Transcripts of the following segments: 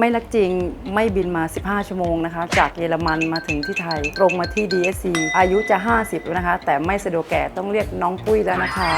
ไม่รักจริงไม่บินมา 15 ชั่วโมงนะคะ จากเยอรมันมาถึงที่ไทยตรงมาที่ DSC อายุจะ 50 แล้วนะคะ แต่ไม่สะดวกแก่ต้องเรียกน้องปุ้ยแล้วนะคะ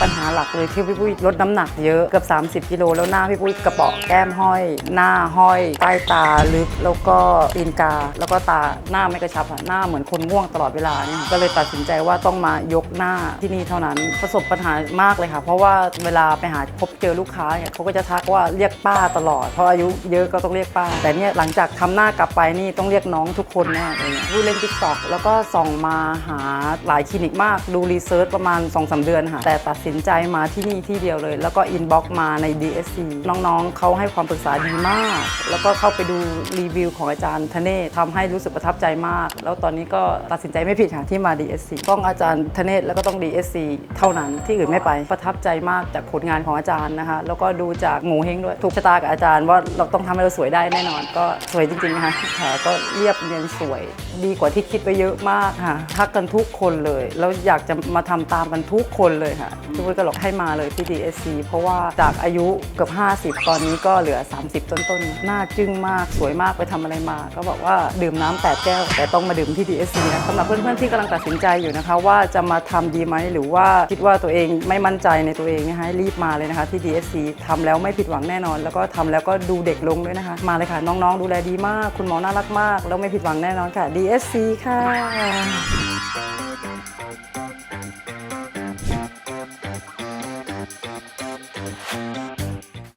ปัญหาหลักเลยที่พี่ปุ้ยลดน้ำหนักเยอะเกือบ 30 กิโลแล้วหน้าพี่ปุ้ยกระเปาะแก้มห้อย หน้าห้อยใต้ตาลึกแล้วก็ตีนกา แล้วก็ตาหน้าไม่กระชับอะหน้าเหมือนคนง่วงตลอดเวลาเนี่ยก็เลยตัดสินใจว่าต้องมายกหน้าที่นี่เท่านั้นประสบปัญหามากเลยค่ะ เพราะว่าเวลาไปหาพบเจอลูกค้าเนี่ยเขาก็จะทักว่าเรียกป้าตลอดเพราะอายุเยอะก็ต้องเรียกป้า แต่เนี่ยหลังจากทำหน้ากลับไปนี่ต้องเรียกน้องทุกคนแน่เลยผู้เล่นติ๊กต็อกแล้วก็ส่องมาหาหลายคลินิกมากดูรีเสิร์ชประมาณ2-3เดือนค่ะ แต่ตัดสินใจมาที่นี่ที่เดียวเลย แล้วก็อินบ็อกมาใน DSC น้องๆเขาให้ความปรึกษาดีมาก แล้วก็เข้าไปดูรีวิวของอาจารย์ธเนศทำให้รู้สึกประทับใจมาก แล้วตอนนี้ก็ตัดสินใจไม่ผิดค่ะที่มา DSC ต้องอาจารย์ธเนศแล้วก็ต้อง DSC เท่านั้นที่อื่นไม่ไปประทับใจมากจากผลงานของอาจารย์นะคะแล้วก็ดูจากหมูเฮงด้วยถูกชะตากับอาจารย์ว่าเราต้องทำให้เราสวยได้แน่นอนก็สวยจริงๆนะคะแผลก็เรียบเนียนสวย ดีกว่าที่คิดไปเยอะมากค่ะทักกันทุกคนเลยแล้วอยากจะมาทำตามกันทุกคนเลยค่ะพี่ปุ้ยก็หลอกให้มาเลยที่ DSC เพราะว่าจากอายุเกือบ 50 ตอนนี้ก็เหลือ 30 ต้นๆหน้าจึ้งมากสวยมากไปทำอะไรมา ก็บอกว่าดื่มน้ำแปดแก้วแต่ต้องมาดื่มที่ DSC นะสำหรับเพื่อนๆที่กำลังตัดสินใจอยู่นะคะ ว่าจะมาทำดีไหมหรือว่าคิดว่าตัวเองไม่มั่นใจในตัวเองนะคะรีบมาเลยนะคะที่ DSC ทำแล้วไม่ผิดหวังแน่นอน แล้วก็ทำแล้วก็ดูเด็กลงด้วยนะคะ มาเลยค่ะ น้องๆ ดูแลดีมาก คุณหมอน่ารักมาก แล้วไม่ผิดหวังแน่นอนค่ะ DSC ค่ะ